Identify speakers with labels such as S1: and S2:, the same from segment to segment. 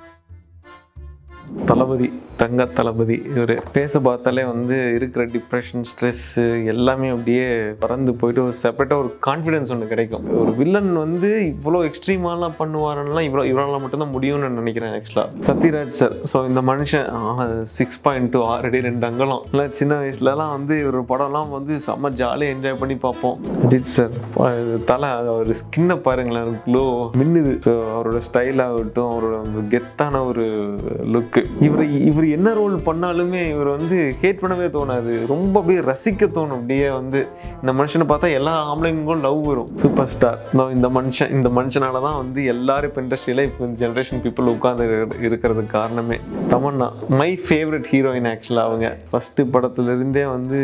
S1: you தளபதி தங்க தளபதி இவர் பேச பார்த்தாலே வந்து இருக்கிற டிப்ரெஷன் ஸ்ட்ரெஸ்ஸு எல்லாமே அப்படியே பறந்து போயிட்டு ஒரு செப்பரேட்டாக ஒரு கான்ஃபிடென்ஸ் ஒன்று கிடைக்கும். ஒரு வில்லன் வந்து இவ்வளோ எக்ஸ்ட்ரீமாலாம் பண்ணுவாருன்னா இவ்வளோ இவரால் மட்டும்தான் முடியும்னு நான் நினைக்கிறேன் ஆக்சுவலாக சத்யராஜ் சார் ஸோ இந்த மனுஷன் சிக்ஸ் பாயிண்ட் டூ ஆறடி ரெண்டு அங்கலம். இல்லை சின்ன வயசுலலாம் வந்து இவர் படம்லாம் வந்து செம்ம ஜாலியாக என்ஜாய் பண்ணி பார்ப்போம். அஜித் சார் தலை அவர் ஸ்கின்னை பாருங்களேன் க்ளோ மின்னுது. ஸோ அவரோட ஸ்டைல் ஆகட்டும் அவரோட கெத்தான ஒரு லுக் லுக்கு இவர் இவர் என்ன ரோல் பண்ணாலுமே இவர் வந்து ஹேட் பண்ணவே தோணாது. ரொம்ப அப்படியே ரசிக்க தோணும். அப்படியே வந்து இந்த மனுஷனை பார்த்தா எல்லா ஆம்பளைங்களுக்கும் லவ் வரும். சூப்பர் ஸ்டார் இந்த மனுஷன் இந்த மனுஷனால தான் வந்து எல்லாரும் இப்போ இண்டஸ்ட்ரியில் இப்போ ஜென்ரேஷன் பீப்புள் உட்காந்து இருக்கிறதுக்கு காரணமே தமன்னா. மை ஃபேவரட் ஹீரோயின் ஆக்சுவலாக அவங்க. ஃபஸ்ட்டு படத்துலேருந்தே வந்து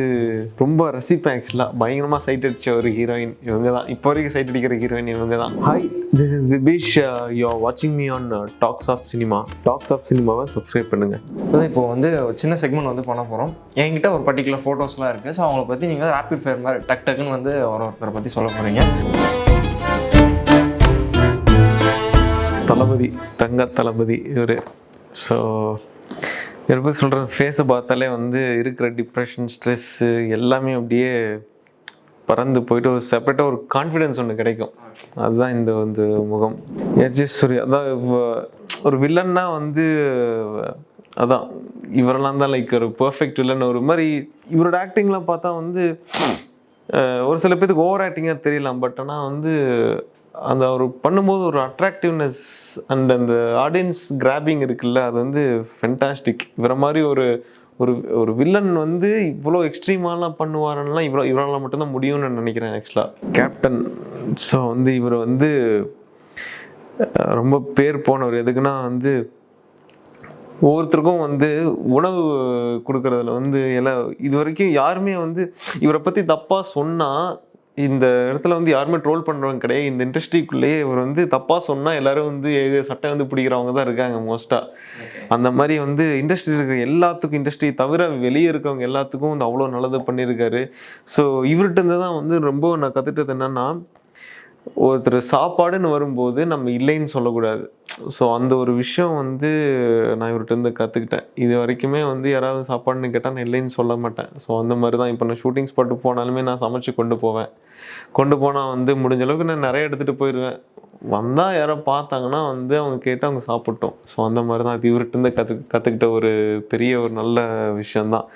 S1: ரொம்ப ரசிப்பேன் ஆக்சுவலாக பயங்கரமாக சைட் அடித்த ஒரு ஹீரோயின் இவங்க தான். இப்போ வரைக்கும் சைட் அடிக்கிற ஹீரோயின் இவங்க தான். Hi this is Vibish you are வாட்சிங் me on talks of cinema talks of சினிமாவை சப்ஸ்கிரைப் பண்ணுங்கள்
S2: அதான் இப்போ வந்து ஒரு சின்ன செக்மெண்ட் வந்து பண்ண போகிறோம் என்கிட்ட ஒரு பர்டிகுலர் ஃபோட்டோஸ்லாம் இருக்குது ஸோ அவங்கள பற்றி நீங்கள் ரேபிட் ஃபயர் மாதிரி டக் டக்குன்னு வந்து ஒரு ஒருத்தரை பற்றி சொல்ல போகிறீங்க
S1: தளபதி தங்க தளபதி இவர். ஸோ இவர் போய் சொல்கிற ஃபேஸை பார்த்தாலே வந்து இருக்கிற டிப்ரெஷன் ஸ்ட்ரெஸ்ஸு எல்லாமே அப்படியே பறந்து போயிட்டு ஒரு செப்பரேட்டாக ஒரு கான்ஃபிடென்ஸ் ஒன்று கிடைக்கும். அதுதான் இந்த வந்து முகம். யஜேஸ்வரி அதான் ஒரு வில்லன்னா வந்து அதான் இவரெல்லாம் தான் லைக் ஒரு பர்ஃபெக்ட் வில்லன் ஒரு மாதிரி இவரோட ஆக்டிங்லாம் பார்த்தா வந்து ஒரு சில பேருக்கு ஓவர் ஆக்டிங்காக தெரியலாம். பட் ஆனால் வந்து அந்த அவர் பண்ணும்போது ஒரு அட்ராக்டிவ்னஸ் அண்ட் அந்த ஆடியன்ஸ் கிராபிங் இருக்குல்ல அது வந்து ஃபென்டாஸ்டிக் இவரை மாதிரி ஒரு ஒரு ஒரு வில்லன் வந்து இவ்வளோ எக்ஸ்ட்ரீமாலாம் பண்ணுவாருன்னா இவ்வளோ இவரால் மட்டும்தான் முடியும்னு நான் நினைக்கிறேன் ஆக்சுவலாக கேப்டன் ஸோ வந்து இவர் வந்து ரொம்ப பேர் போனவர். எதுக்குன்னா வந்து ஒவ்வொருத்தருக்கும் வந்து உணவு கொடுக்கறதுல வந்து எல்லாம் இது வரைக்கும் யாருமே வந்து இவரை பற்றி தப்பாக சொன்னால் இந்த இடத்துல வந்து யாருமே ட்ரோல் பண்ணுறவங்க கிடையாது. இந்த இண்டஸ்ட்ரிக்குள்ளேயே இவர் வந்து தப்பாக சொன்னால் எல்லாரும் வந்து சட்டை வந்து பிடிக்கிறவங்க தான் இருக்காங்க மோஸ்ட்டாக அந்த மாதிரி வந்து இண்டஸ்ட்ரி இருக்கிற எல்லாத்துக்கும் இண்டஸ்ட்ரி தவிர வெளியே இருக்கவங்க எல்லாத்துக்கும் வந்து அவ்வளோ நல்லது பண்ணியிருக்காரு. ஸோ இவர்கிட்ட இருந்து தான் வந்து ரொம்ப நான் கற்றுக்கிட்டது என்னன்னா ஒருத்தர் சாப்பாடுன்னு வரும்போது நம்ம இல்லைன்னு சொல்லக்கூடாது. ஸோ அந்த ஒரு விஷயம் வந்து நான் இவர்கிட்ட இருந்து கற்றுக்கிட்டேன் இது வரைக்குமே வந்து யாராவது சாப்பாடுன்னு கேட்டால் நான் இல்லைன்னு சொல்ல மாட்டேன். ஸோ அந்த மாதிரி தான் இப்போ நான் ஷூட்டிங் ஸ்பாட்டு போனாலுமே நான் சமைச்சு கொண்டு போவேன். கொண்டு போனால் வந்து முடிஞ்ச அளவுக்கு நான் நிறைய எடுத்துகிட்டு போயிடுவேன் வந்தால் யாரோ பார்த்தாங்கன்னா வந்து அவங்க கேட்டு அவங்க சாப்பிட்டோம். ஸோ அந்த மாதிரி தான் அது இவர்கிட்ட கற்று கற்றுக்கிட்ட ஒரு பெரிய ஒரு நல்ல விஷயந்தான்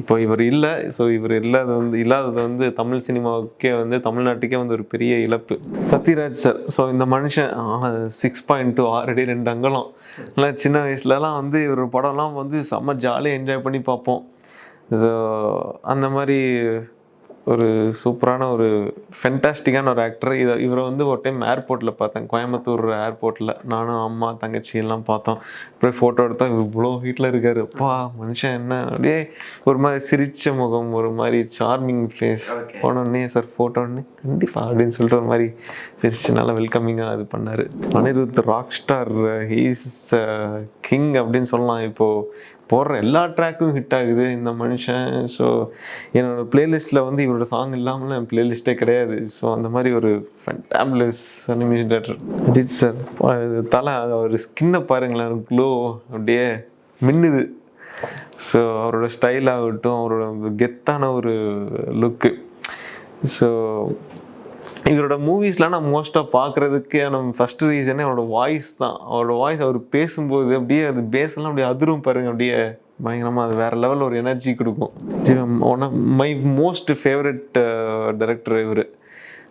S1: இப்போ இவர் இல்லை. ஸோ இவர் இல்லாத வந்து இல்லாதது வந்து தமிழ் சினிமாவுக்கே வந்து தமிழ்நாட்டுக்கே வந்து ஒரு பெரிய இழப்பு. சத்யராஜ் சார் ஸோ இந்த மனுஷன் சிக்ஸ் பாயிண்ட் டூ ஆல்ரெடி ரெண்டு அங்கலம். இல்லை சின்ன வயசுலலாம் வந்து இவர் படம்லாம் வந்து செம்ம ஜாலியாக என்ஜாய் பண்ணி பார்ப்போம். ஸோ அந்த மாதிரி ஒரு சூப்பரான ஒரு ஃபென்டாஸ்டிக்கான ஒரு ஆக்டர் இதை இவரை வந்து ஒரு டைம் ஏர்போர்ட்டில் பார்த்தேன். கோயம்புத்தூர் ஏர்போர்ட்டில் நானும் அம்மா தங்கச்சி எல்லாம் பார்த்தோம். அப்படியே ஃபோட்டோ எடுத்தா இவ்வளோ வீட்டில் இருக்காரு. அப்பா மனுஷன் என்ன? அப்படியே ஒரு மாதிரி சிரிச்ச முகம் ஒரு மாதிரி சார்மிங் ஃபேஸ் போனோடனே சார் ஃபோட்டோன்னு கண்டிப்பாக அப்படின்னு சொல்லிட்டு ஒரு மாதிரி சிரிச்சு நல்லா வெல்கமிங்காக இது பண்ணார். Anirudh rock star he's king அப்படின்னு சொல்லலாம். இப்போது போடுற எல்லா ட்ராக்கும் ஹிட் ஆகுது இந்த மனுஷன். ஸோ என்னோடய பிளேலிஸ்ட்டில் வந்து இவரோட சாங் இல்லாமல் என் பிளேலிஸ்ட்டே கிடையாது. ஸோ அந்த மாதிரி ஒரு fantabulous animation director Ajith sir Thala அவர் ஸ்கின்னை பாருங்களேன் க்ளோ அப்படியே மின்னுது. ஸோ அவரோட ஸ்டைல் ஆகட்டும் அவரோட கெத்தான ஒரு லுக்கு ஸோ இவரோட மூவிஸ்லாம் நான் மோஸ்ட்டாக பார்க்குறதுக்கு நம்ம ஃபஸ்ட்டு ரீசனே அவரோட வாய்ஸ் தான். அவரோட வாய்ஸ் அவர் பேசும்போது அப்படியே அது பேசலாம் அப்படியே அதிரும் பாருங்க. அப்படியே பயங்கரமாக அது வேறு லெவலில் ஒரு எனர்ஜி கொடுக்கும். One of my most favourite director இவர்.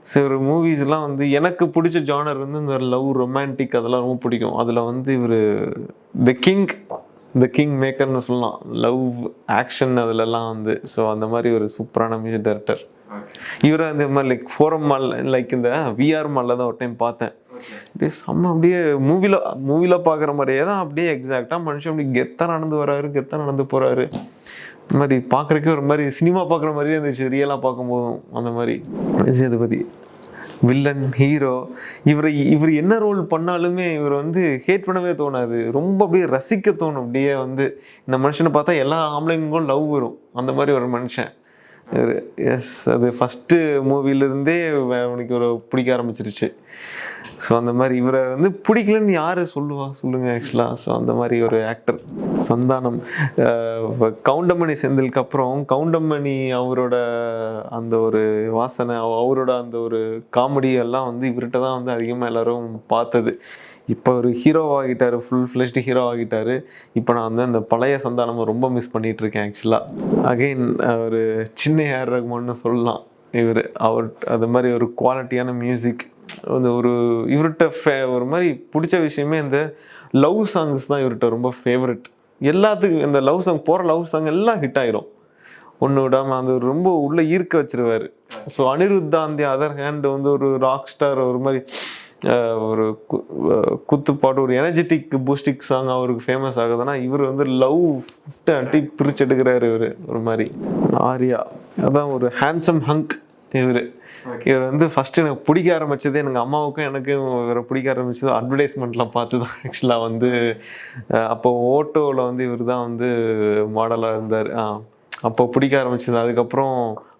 S1: ஸோ இவர் மூவிஸ்லாம் வந்து எனக்கு பிடிச்ச ஜானர் வந்து இந்த லவ் ரொமான்டிக் அதெல்லாம் ரொம்ப பிடிக்கும். அதில் வந்து இவர் த கிங் த கிங் மேக்கர்னு சொல்லலாம். லவ் ஆக்ஷன் அதுலலாம் வந்து. ஸோ அந்த மாதிரி ஒரு சூப்பரான மியூசிக் டைரக்டர் இவரை அந்த மாதிரி லைக் ஃபோரம் மால் லைக் இந்த விஆர் மாலில் தான் ஒரு டைம் பார்த்தேன். அப்படியே செம்ம அப்படியே மூவியில் மூவியில் பார்க்குற மாதிரியே தான் அப்படியே எக்ஸாக்டாக மனுஷன் அப்படி கெத்தாக நடந்து வராரு கெத்தாக நடந்து போகிறாரு இந்த மாதிரி பார்க்குறக்கே ஒரு மாதிரி சினிமா பார்க்குற மாதிரியே இருந்துச்சு ரியலாக பார்க்கும்போதும் அந்த மாதிரி. சேதுபதி வில்லன் ஹீரோ இவரை இவர் என்ன ரோல் பண்ணாலுமே இவர் வந்து ஹேட் பண்ணவே தோணாது. ரொம்ப அப்படியே ரசிக்க தோணும். அப்படியே வந்து இந்த மனுஷனை பார்த்தா எல்லா ஆம்பளைங்களுக்கும் லவ் வரும். அந்த மாதிரி ஒரு மனுஷன். எஸ் அது ஃபஸ்ட்டு மூவிலேருந்தே அவனுக்கு ஒரு பிடிக்க ஆரம்பிச்சிருச்சு. ஸோ அந்த மாதிரி இவரை வந்து பிடிக்கலன்னு யார் சொல்லுவா? சொல்லுங்கள் ஆக்சுவலாக ஸோ அந்த மாதிரி ஒரு ஆக்டர் சந்தானம். கவுண்டமணி செந்திலுக்கு அப்புறம் கவுண்டமணி அவரோட அந்த ஒரு வாசனை அவ- அவரோட அந்த ஒரு காமெடி எல்லாம் வந்து இவர்கிட்ட தான் வந்து அதிகமாக எல்லோரும் பார்த்தது. இப்போ ஒரு ஹீரோ ஆகிட்டார் ஃபுல் ஃப்ளெஷ்டு ஹீரோ ஆகிட்டார். இப்போ நான் வந்து அந்த பழைய சந்தானமை ரொம்ப மிஸ் பண்ணிகிட்ருக்கேன் இருக்கேன் ஆக்சுவலாக அகைன் ஒரு சின்ன ஏர் ரகுமான்னு சொல்லலாம். இவர் அவர் அது மாதிரி ஒரு குவாலிட்டியான மியூசிக் அந்த ஒரு இவர்கிட்ட ஃபே- ஒரு மாதிரி பிடிச்ச விஷயமே இந்த லவ் சாங்ஸ் தான் இவர்கிட்ட ரொம்ப ஃபேவரட் எல்லாத்துக்கும் இந்த லவ் சாங் போகிற லவ் சாங் எல்லாம் ஹிட் ஆயிரும். ஒன்று விடாமல் அந்த ரொம்ப உள்ள ஈர்க்க வச்சிருவார். ஸோ அனிருத்தா அந்த அதர் ஹேண்ட் வந்து ஒரு ராக் ஸ்டார் ஒரு மாதிரி ஒரு கு- குத்துப்பாட்டு ஒரு எனர்ஜெட்டிக் பூஸ்டிக் சாங் அவருக்கு ஃபேமஸ் ஆகுதுன்னா இவர் வந்து லவ் அட்டி பிரிச்சு எடுக்கிறாரு இவர் ஒரு மாதிரி. ஆரியா அதான் ஒரு ஹேண்ட்ஸம் ஹங்க் இவர். இவர் வந்து ஃபர்ஸ்ட் எனக்கு பிடிக்க ஆரம்பிச்சது எனக்கு அம்மாவுக்கும் எனக்கும் இவரை பிடிக்க ஆரம்பிச்சது அட்வர்டைஸ்மெண்ட்லாம் பார்த்து தான் ஆக்சுவலாக வந்து அப்போ ஓட்டோவில் வந்து இவர் தான் வந்து மாடலாக இருந்தார். அப்போ பிடிக்க ஆரம்பிச்சது. அதுக்கப்புறம்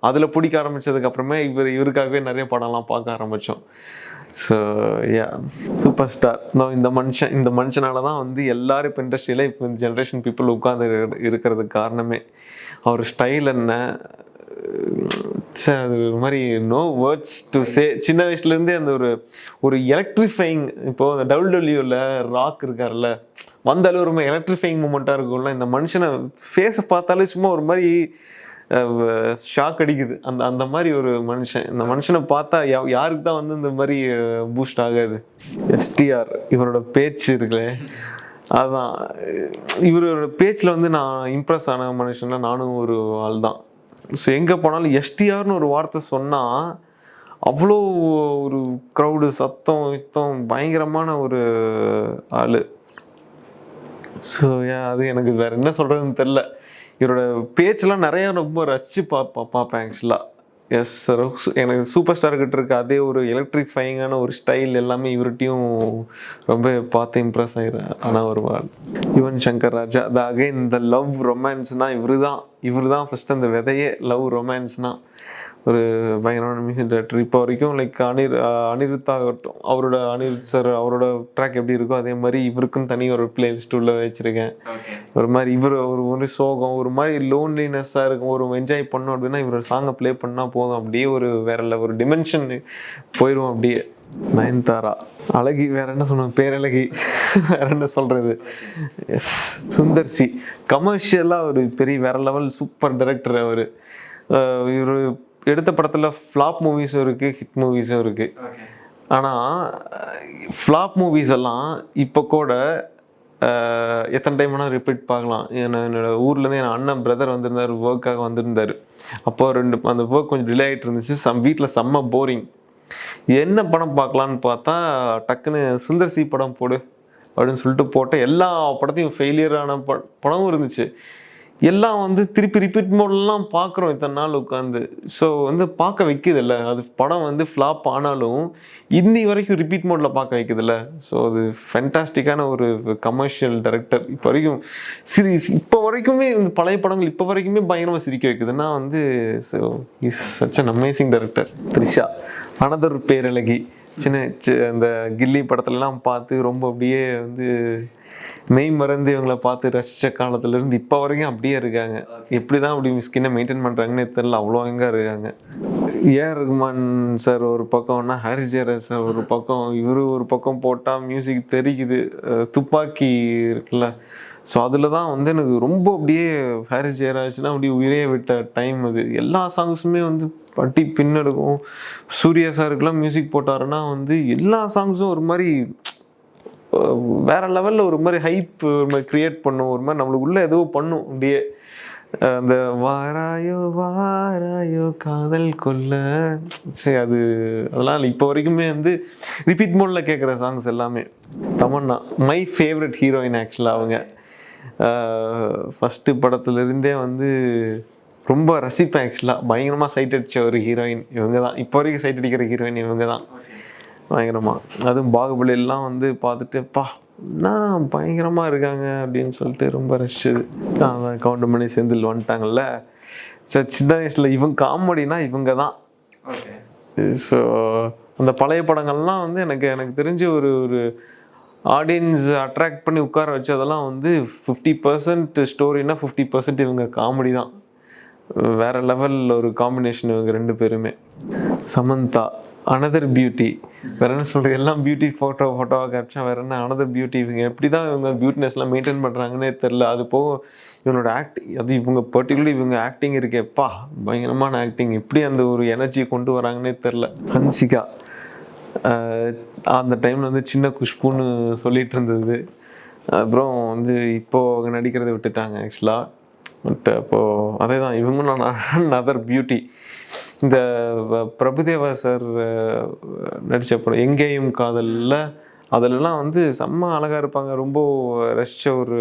S1: அதில் பிடிக்க ஆரம்பிச்சதுக்கு அப்புறமே இவர் இவருக்காகவே நிறைய படம்லாம் பார்க்க ஆரம்பித்தோம் ஸோ யா சூப்பர் ஸ்டார் இந்த மனுஷன் இந்த மனுஷனால தான் வந்து எல்லாரும் இப்போ இண்டஸ்ட்ரியில் இப்போ இந்த ஜென்ரேஷன் பீப்புள் உட்காந்து இருக்கிறதுக்கு காரணமே. அவர் ஸ்டைல் என்ன அது ஒரு மாதிரி நோ வேர்ட்ஸ் டு சே சின்ன வயசுலேருந்தே அந்த ஒரு ஒரு எலக்ட்ரிஃபைங் இப்போது அந்த டபுள் டபுள்யூவில் ராக் இருக்கார்ல வந்தாலும் ஒரு மாதிரி எலக்ட்ரிஃபைங் மூமெண்ட்டாக இருக்கும்ல இந்த மனுஷனை ஃபேஸை பார்த்தாலே சும்மா ஒரு மாதிரி ஷாக் அடிக்குது. அந்த அந்த மாதிரி ஒரு மனுஷன். இந்த மனுஷனை பார்த்தா யாருக்கு தான் வந்து இந்த மாதிரி பூஸ்ட் ஆகாது? எஸ்டிஆர் இவரோட பேச்சு இருக்குல்ல. அதுதான் இவரோட பேச்சில் வந்து நான் இம்ப்ரெஸ் ஆன மனுஷன்னா நானும் ஒரு ஆள் தான் ஸோ எங்கே போனாலும் எஸ்டிஆர்னு ஒரு வார்த்தை சொன்னால் அவ்வளோ ஒரு க்ரௌடு சத்தம் யுத்தம் பயங்கரமான ஒரு ஆள். ஸோ ஏன் அது எனக்கு வேறு என்ன சொல்கிறதுன்னு தெரில இவரோட பேச்செலாம் நிறையா ரொம்ப ரசித்து பா பா பார்ப்பேன் ஆக்சுவலாக எஸ் சார் எனக்கு சூப்பர் ஸ்டார் கிட்ட இருக்க அதே ஒரு எலக்ட்ரிஃபைங்கான ஒரு ஸ்டைல் எல்லாமே இவர்கிட்டையும் ரொம்ப பார்த்து இம்ப்ரெஸ் ஆகிறேன் ஆனால் ஒரு ஆள் யுவன் சங்கர் ராஜா அது அகைன் இந்த லவ் ரொமான்ஸ்னால் இவர் தான் இவர் தான் ஃபஸ்ட் அந்த விதையே லவ் ரொமான்ஸ்னால் ஒரு பயங்கரமான மியூசிக் டேரக்டர் இப்போ வரைக்கும் லைக் அனிர் அனிருத் ஆகட்டும் அவரோட அனிருத் சார் அவரோட ட்ராக் எப்படி இருக்கோ அதே மாதிரி இவருக்குன்னு தனி ஒரு பிளேலிஸ்ட் உள்ள வச்சிருக்கேன். ஒரு மாதிரி இவர் ஒரு ஒரு சோகம் ஒரு மாதிரி லோன்லினஸ்ஸாக இருக்கும். ஒரு என்ஜாய் பண்ணோம் அப்படின்னா இவர் சாங்கை ப்ளே பண்ணால் போதும். அப்படியே ஒரு வேற ஒரு டிமென்ஷன் போயிடும் அப்படியே. நயன்தாரா. அழகி வேற என்ன சொன்னோம் பேரழகி வேற என்ன சொல்றது? எஸ் சுந்தர் சி கமர்ஷியலாக ஒரு பெரிய வேற லெவல் சூப்பர் டைரக்டர் அவர். இவர் எடுத்த படத்தில் ஃப்ளாப் மூவிஸும் இருக்குது ஹிட் மூவிஸும் இருக்குது ஆனால் ஃப்ளாப் மூவிஸ் எல்லாம் இப்போ கூட எத்தனை டைம் வேணால் ரிப்பீட் பார்க்கலாம். என்னோட ஊர்லேருந்து என் அண்ணன் பிரதர் வந்திருந்தார் ஒர்க்காக வந்திருந்தார். அப்போ ரெண்டு அந்த ஒர்க் கொஞ்சம் டிலே ஆகிட்டு இருந்துச்சு. சம் வீட்டில் செம்ம போரிங் என்ன படம் பார்க்கலான்னு பார்த்தா டக்குன்னு சுந்தர் சி படம் போடு அப்படின்னு சொல்லிட்டு போட்ட எல்லா படத்தையும் ஃபெயிலியரான ப படமும் இருந்துச்சு. எல்லாம் வந்து திருப்பி ரிப்பீட் மோட்லாம் பார்க்குறோம் இத்தனை நாள் உட்காந்து ஸோ வந்து பார்க்க வைக்கிதில்ல. அது படம் வந்து ஃப்ளாப் ஆனாலும் இன்னி வரைக்கும் ரிப்பீட் மோடில் பார்க்க வைக்குதுல்ல. ஸோ அது ஃபென்டாஸ்டிக்கான ஒரு கமர்ஷியல் டைரக்டர் இப்போ வரைக்கும் சிரிஸ் இப்போ வரைக்குமே இந்த பழைய படங்கள் இப்போ வரைக்குமே பயங்கரமாக சிரிக்க வைக்குதுன்னா வந்து so is such an amazing director Trisha another பேரழகி. சின்ன சி- அந்த கில்லி படத்துலலாம் பார்த்து ரொம்ப அப்படியே வந்து மெய் மறந்து இவங்கள பார்த்து ரசித்த காலத்துலேருந்து இப்போ வரைக்கும் அப்படியே இருக்காங்க. எப்படி தான் அப்படி ஸ்கின்னை மெயின்டைன் பண்ணுறாங்கன்னு தெரியல. அவ்வளோ எங்கே இருக்காங்க. ஏஆர் ரகுமான் சார் ஒரு பக்கம்னா ஹரிஜர சார் ஒரு பக்கம் இவரு ஒரு பக்கம் போட்டால் மியூசிக் தெரிக்குது. துப்பாக்கி இருக்குல்ல. ஸோ அதில் தான் வந்து எனக்கு ரொம்ப அப்படியே ஹாரிஸ் ஜெயராஜ்னா அப்படியே உயிரே விட்ட டைம் அது. எல்லா சாங்ஸுமே வந்து பட்டி பின்னெடுக்கும் சூர்யா சாருக்கெலாம் மியூசிக் போட்டாருன்னா வந்து எல்லா சாங்ஸும் ஒரு மாதிரி வேற லெவலில் ஒரு மாதிரி ஹைப் ஒரு மாதிரி க்ரியேட் பண்ணும். ஒரு மாதிரி நம்மளுக்கு உள்ள ஏதோ பண்ணும் அப்படியே. அந்த வாராயோ வாராயோ காதல் கொல்ல சரி அது அதெல்லாம் இல்லை. இப்போ வரைக்குமே வந்து ரிப்பீட் மோடில் கேட்குற சாங்ஸ் எல்லாமே. தமன்னா மை ஃபேவரட் ஹீரோயின் ஆக்சுவலாக அவங்க. ஃபஸ்ட்டு படத்துலேருந்தே வந்து ரொம்ப ரசிப்பேன் ஆக்சுவலாக பயங்கரமாக சைட் அடித்த ஒரு ஹீரோயின் இவங்க தான். இப்போ வரைக்கும் சைட் அடிக்கிற ஹீரோயின் இவங்க தான். பயங்கரமாக அதுவும் பாகுபலி எல்லாம் வந்து பார்த்துட்டு பா என்ன பயங்கரமாக இருக்காங்க அப்படின்னு சொல்லிட்டு ரொம்ப ரஷ்ஷுது அதான் கவுண்டமணி செந்தில் வந்துட்டாங்கல்ல ஸோ சின்ன வயசில் இவங்க காமெடினா இவங்க தான். ஸோ அந்த பழைய படங்கள்லாம் வந்து எனக்கு எனக்கு தெரிஞ்ச ஒரு ஒரு ஆடியன்ஸ் அட்ராக்ட் பண்ணி உட்கார வச்சதெல்லாம் வந்து ஃபிஃப்டி பர்சன்ட் ஸ்டோரினா ஃபிஃப்டி பர்சன்ட் இவங்க காமெடி தான். வேற லெவலில் ஒரு காம்பினேஷன் இவங்க ரெண்டு பேருமே. சமந்தா. அனதர் பியூட்டி வேற என்ன சொல்றது? எல்லாம் பியூட்டி ஃபோட்டோ ஃபோட்டோவாக கேப்சா வேற என்ன? அனதர் பியூட்டி இவங்க எப்படி தான் இவங்க பியூட்டினஸ்லாம் மெயின்டைன் பண்ணுறாங்கன்னே தெரில அது போக இவனோட ஆக்ட் அது இவங்க பர்டிகுலர் இவங்க ஆக்டிங் இருக்கேப்பா பயங்கரமான ஆக்டிங் எப்படி அந்த ஒரு எனர்ஜி கொண்டு வராங்கன்னே தெரில ஹன்சிகா. அந்த டைமில் வந்து சின்ன குஷ்புன்னு சொல்லிட்டு இருந்தது. அப்புறம் வந்து இப்போ அவங்க நடிக்கிறதை விட்டுட்டாங்க ஆக்சுவலாக பட் அப்போது அதே தான் இவங்களும் அதர் பியூட்டி இந்த பிரபுதேவா சார் நடித்த படம் எங்கேயும் காதலில் அதிலெல்லாம் வந்து செம்ம அழகாக இருப்பாங்க. ரொம்ப ரசித்த ஒரு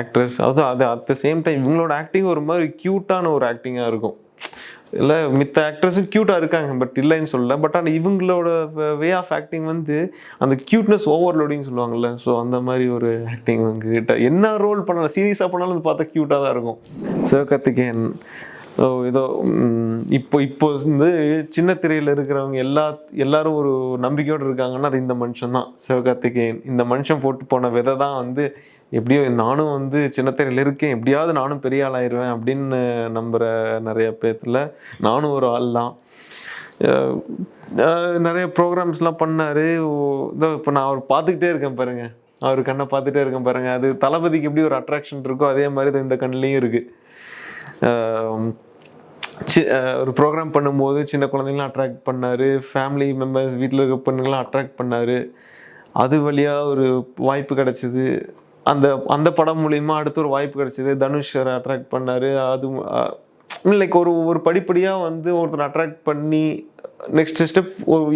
S1: ஆக்ட்ரஸ் அதுவும் அது அட் த சேம் டைம் இவங்களோட ஆக்டிங் ஒரு மாதிரி க்யூட்டான ஒரு ஆக்டிங்காக இருக்கும். இல்லை மித்த ஆக்ட்ரஸும் க்யூட்டாக இருக்காங்க பட் இல்லைன்னு சொல்லல. பட் ஆனால் இவங்களோட வே ஆஃப் ஆக்டிங் வந்து அந்த க்யூட்னஸ் ஓவர்லோடிங் சொல்லுவாங்கல்ல ஸோ அந்த மாதிரி ஒரு ஆக்டிங் கிட்ட என்ன ரோல் பண்ணாலும் சீரியஸாக பண்ணாலும் அது பார்த்தா க்யூட்டாக தான் இருக்கும். சிவகார்த்திகேயன் ஸோ ஏதோ இப்போ இப்போ வந்து சின்ன திரையில் இருக்கிறவங்க எல்லா எல்லாரும் ஒரு நம்பிக்கையோடு இருக்காங்கன்னா அது இந்த மனுஷன் தான். சிவகார்த்திகேயன். இந்த மனுஷன் போட்டு போன விதை தான் வந்து எப்படியோ நானும் வந்து சின்ன திரையில் இருக்கேன். எப்படியாவது நானும் பெரிய ஆளாயிருவேன் அப்படின்னு நம்புகிற நிறைய பேர்த்தில் நானும் ஒரு ஆள் தான். நிறைய ப்ரோக்ராம்ஸ்லாம் பண்ணார். இதோ இப்போ நான் அவர் பார்த்துக்கிட்டே இருக்கேன் பாருங்கள் அவர் கண்ணை பார்த்துட்டே இருக்கேன் பாருங்கள் அது தளபதிக்கு எப்படி ஒரு அட்ராக்ஷன் இருக்கோ அதே மாதிரி இந்த கண்ணுலேயும் இருக்குது ஒரு ப்ரோக்ராம் பண்ணும்போது சின்ன குழந்தைங்களாம் அட்ராக்ட் பண்ணாரு. ஃபேமிலி மெம்பர்ஸ் வீட்டில் இருக்க பெண்ணுங்களாம் அட்ராக்ட் பண்ணார். அது வழியாக ஒரு வாய்ப்பு கிடச்சிது. அந்த அந்த படம் மூலிமா அடுத்து ஒரு வாய்ப்பு கிடச்சிது. தனுஷ் அட்ராக்ட் பண்ணாரு. அது லைக் ஒரு ஒரு படிப்படியாக வந்து ஒருத்தர் அட்ராக்ட் பண்ணி நெக்ஸ்ட் ஸ்டெப்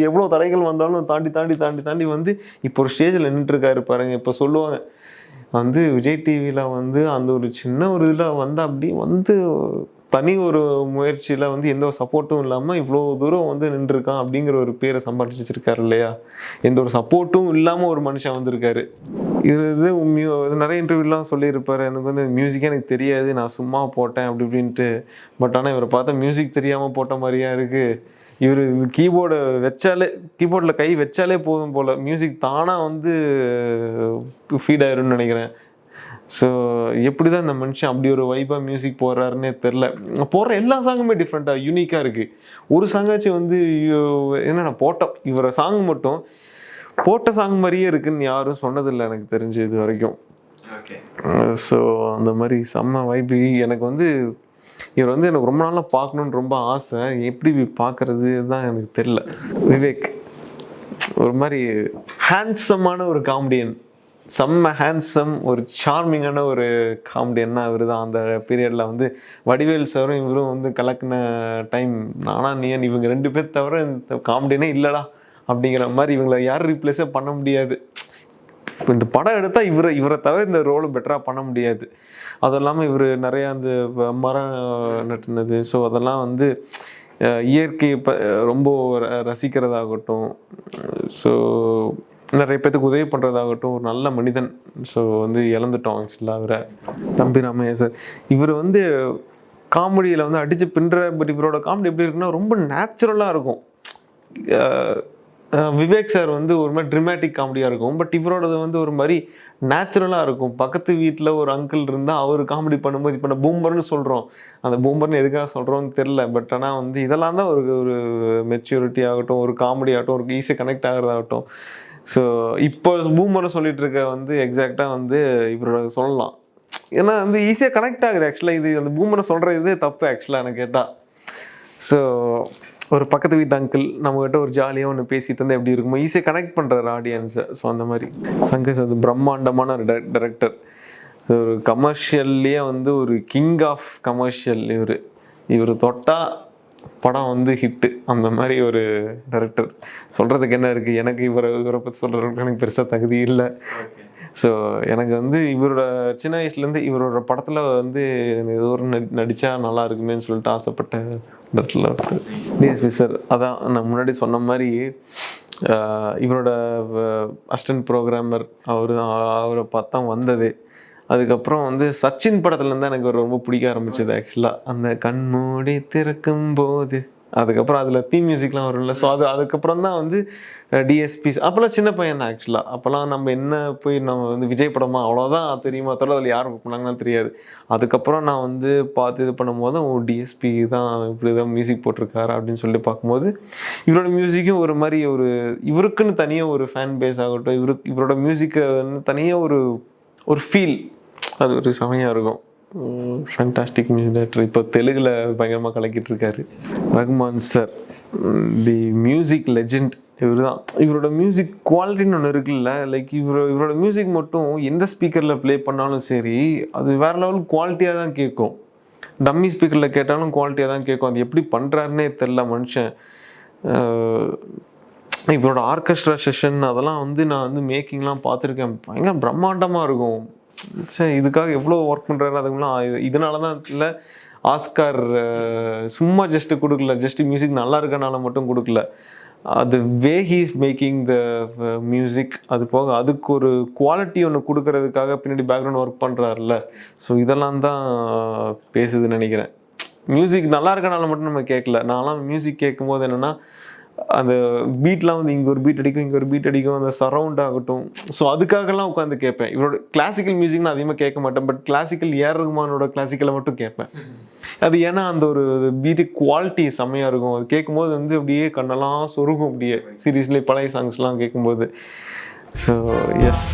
S1: எவ்வளோ தடைகள் வந்தாலும் தாண்டி தாண்டி தாண்டி தாண்டி வந்து இப்போ ஒரு ஸ்டேஜில் நின்றுருக்காரு பாருங்க. இப்போ சொல்லுவாங்க வந்து விஜய் டிவியில் வந்து அந்த ஒரு சின்ன ஒரு இதில் வந்து அப்படி வந்து தனி ஒரு முயற்சியில் வந்து எந்த ஒரு சப்போர்ட்டும் இல்லாமல் இவ்வளோ தூரம் வந்து நின்றுருக்கான் அப்படிங்கிற ஒரு பேரை சம்பாதிச்சு வச்சிருக்காரு இல்லையா? எந்த ஒரு சப்போர்ட்டும் இல்லாமல் ஒரு மனுஷன் வந்திருக்காரு. இது இது நிறைய இன்டர்வியூலாம் சொல்லியிருப்பார். எனக்கு வந்து மியூசிக்கே எனக்கு தெரியாது. நான் சும்மா போட்டேன் அப்படி இப்படின்ட்டு. பட் ஆனால் இவரை பார்த்தா மியூசிக் தெரியாமல் போட்ட மாதிரியா இருக்குது இவர் கீபோர்டை வச்சாலே கீபோர்டில் கை வச்சாலே போதும் போல். மியூசிக் தானாக வந்து ஃபீட் ஆயிரும்னு நினைக்கிறேன். ஸோ எப்படி தான் இந்த மனுஷன் அப்படி ஒரு வைபாக மியூசிக் போடுறாருன்னே தெரில போடுற எல்லா சாங்குமே டிஃப்ரெண்ட்டாக யூனிக்காக இருக்குது ஒரு சாங்காச்சும் வந்து என்னடா போட்டோம். இவரை சாங் மட்டும் போட்ட சாங் மாதிரியே இருக்குன்னு யாரும் சொன்னதில்லை எனக்கு தெரிஞ்சு இது வரைக்கும். ஸோ அந்த மாதிரி செம்ம வைப்பு எனக்கு வந்து இவர் வந்து எனக்கு ரொம்ப நாளாக பார்க்கணுன்னு ரொம்ப ஆசை. எப்படி பார்க்கறது தான் எனக்கு தெரில விவேக் ஒரு மாதிரி ஹேண்ட்ஸமான ஒரு காமெடியன் செம்ம ஹேண்ட்ஸம் ஒரு சார்மிங்கான ஒரு காமெடியன்னா இவர் தான் அந்த பீரியடில் வந்து வடிவேல் சாரும் இவரும் வந்து கலக்கின டைம் நானா நீ இவங்க ரெண்டு பேர் தவிர இந்த காமெடியனே இல்லைடா அப்படிங்கிற மாதிரி இவங்களை யாரும் ரீப்ளேஸே பண்ண முடியாது. இந்த படம் எடுத்தால் இவரை இவரை தவிர இந்த ரோலை பெட்டராக பண்ண முடியாது. அது இல்லாமல் இவர் நிறையா அந்த மரம் நட்டுனது ஸோ அதெல்லாம் வந்து இயற்கையை ரொம்ப ர- ரசிக்கிறதாகட்டும். ஸோ நிறைய பேத்துக்கு உதவி பண்ணுறதாகட்டும் ஒரு நல்ல மனிதன். ஸோ வந்து இழந்துட்டோம் ஆக்சுவலாக அவரை. தம்பி ராமையா சார் இவர் வந்து காமெடியில் வந்து அடித்து பின்ற பட் இவரோட காமெடி எப்படி இருக்குன்னா ரொம்ப நேச்சுரலாக இருக்கும். விவேக் சார் வந்து ஒரு மாதிரி ட்ரிமேட்டிக் காமெடியாக இருக்கும். பட் இவரோடது வந்து ஒரு மாதிரி நேச்சுரலாக இருக்கும். பக்கத்து வீட்டில் ஒரு அங்கிள் இருந்தால் அவர் காமெடி பண்ணும்போது இப்போ நம்ம பூம்பர்னு சொல்கிறோம் அந்த பூம்பர்னு எதுக்காக சொல்கிறோம்னு தெரில பட் ஆனால் வந்து இதெல்லாம் தான் ஒரு ஒரு மெச்சூரிட்டி ஆகட்டும் ஒரு காமெடி ஆகட்டும் ஒரு ஈஸியாக கனெக்ட் ஆகிறதாகட்டும். ஸோ இப்போ பூமரை சொல்லிட்டு இருக்க வந்து எக்ஸாக்டாக வந்து இவரோட சொல்லலாம். ஏன்னா வந்து ஈஸியாக கனெக்ட் ஆகுது. ஆக்சுவலாக இது அந்த பூமரை சொல்கிற இது தப்பு ஆக்சுவலாக எனக்கு கேட்டால் ஸோ ஒரு பக்கத்து வீட்டு அங்கிள் நம்மகிட்ட ஒரு ஜாலியாக ஒன்று பேசிட்டு இருந்தால் எப்படி இருக்குமோ? ஈஸியாக கனெக்ட் பண்ணுறாரு ஆடியன்ஸை ஸோ அந்த மாதிரி. சங்கர் அது பிரம்மாண்டமான ஒரு டைரக்டர் ஒரு கமர்ஷியல்லையே வந்து ஒரு கிங் ஆஃப் கமர்ஷியல் இவர். இவர் தொட்டால் படம் வந்து ஹிட்டு அந்த மாதிரி ஒரு டைரக்டர் சொல்கிறதுக்கு என்ன இருக்குது எனக்கு இவரை இவரை பற்றி சொல்கிறதுக்கு எனக்கு பெருசாக தகுதி இல்லை. ஸோ எனக்கு வந்து இவரோட சின்ன வயசுலேருந்து இவரோட படத்தில் வந்து ஏதோ ஒரு நடி நடித்தா நல்லா இருக்குமேன்னு சொல்லிட்டு ஆசைப்பட்ட இடத்துல டிஎஸ்பி சார் அதான் நான் முன்னாடி சொன்ன மாதிரி இவரோட அசிஸ்டன்ட் ப்ரோக்ராமர் அவர் அவரை பார்த்தா வந்தது. அதுக்கப்புறம் வந்து சச்சின் படத்துலேருந்து தான் எனக்கு ரொம்ப பிடிக்க ஆரம்பிச்சது ஆக்சுவலாக அந்த கண்மூடி திறக்கும் போது. அதுக்கப்புறம் அதில் தீம் மியூசிக்லாம் வரும்ல. ஸோ அது அதுக்கப்புறம் தான் வந்து டிஎஸ்பிஸ் அப்போல்லாம் சின்ன பையன் தான் ஆக்சுவலாக அப்போல்லாம் நம்ம என்ன போய் நம்ம வந்து விஜய் படமா அவ்வளோதான் தெரியுமா தவிர அதில் யார் பண்ணாங்கன்னு தெரியாது. அதுக்கப்புறம் நான் வந்து பார்த்து இது பண்ணும்போது ஓ டிஎஸ்பி தான் இப்படி தான் மியூசிக் போட்டிருக்காரு அப்படின்னு சொல்லி பார்க்கும்போது இவரோட மியூசிக்கும் ஒரு மாதிரி ஒரு இவருக்குன்னு தனியாக ஒரு ஃபேன் பேஸ் ஆகட்டும் இவருக்கு இவரோட மியூசிக்கை வந்து தனியாக ஒரு ஒரு ஃபீல் அது ஒரு செமையாக இருக்கும். ஃபண்டாஸ்டிக் மியூசிக் டைரக்டர் இப்போ தெலுங்கில் பயங்கரமாக கலக்கிட்டு இருக்காரு Rahman sir the music legend இவர் தான் இவரோட மியூசிக் குவாலிட்டின்னு ஒன்று இருக்குல்ல லைக் இவர் இவரோட மியூசிக் மட்டும் எந்த ஸ்பீக்கரில் ப்ளே பண்ணாலும் சரி அது வேறு லெவல் குவாலிட்டியாக தான் கேட்கும். டம்மி ஸ்பீக்கரில் கேட்டாலும் குவாலிட்டியாக தான் கேட்கும். அது எப்படி பண்ணுறாருன்னே தெரில மனுஷன். இவரோட ஆர்கெஸ்ட்ரா செஷன் அதெல்லாம் வந்து நான் வந்து மேக்கிங்லாம் பார்த்துருக்கேன். பயங்கர பிரம்மாண்டமாக இருக்கும். சரி இதுக்காக எவ்வளோ ஒர்க் பண்ணுறாரு அதுக்குலாம் இதனால தான் இல்லை ஆஸ்கார் சும்மா ஜஸ்ட் கொடுக்கல. ஜஸ்ட் மியூசிக் நல்லா இருக்கனால மட்டும் கொடுக்கல. அது way he's making the music அது போக அதுக்கு ஒரு குவாலிட்டி ஒன்று கொடுக்கறதுக்காக பின்னாடி பேக்ரவுண்ட் ஒர்க் பண்ணுறாருல ஸோ இதெல்லாம் தான் பேசுதுன்னு நினைக்கிறேன். மியூசிக் நல்லா இருக்கனால மட்டும் நம்ம கேட்கல நான்லாம் மியூசிக் கேட்கும்போது என்னென்னா அந்த பீட்லாம் வந்து இங்கே ஒரு பீட் அடிக்கும் இங்கே ஒரு பீட் அடிக்கும் அந்த சரவுண்ட் ஆகட்டும். ஸோ அதுக்காகலாம் உட்காந்து கேட்பேன். இவரோட கிளாசிக்கல் மியூசிக் நான் அதிகமாக கேட்க மாட்டேன் பட் கிளாசிக்கல் ஏர் ரகுமானோட கிளாசிக்கலை மட்டும் கேட்பேன். அது ஏன்னா அந்த ஒரு பீட்டு குவாலிட்டி செம்மையாக இருக்கும். அது கேட்கும்போது வந்து அப்படியே கண்ணெல்லாம் சொருகும் அப்படியே. சீரியஸ்லேயே பழைய சாங்ஸ்லாம் கேட்கும்போது. So S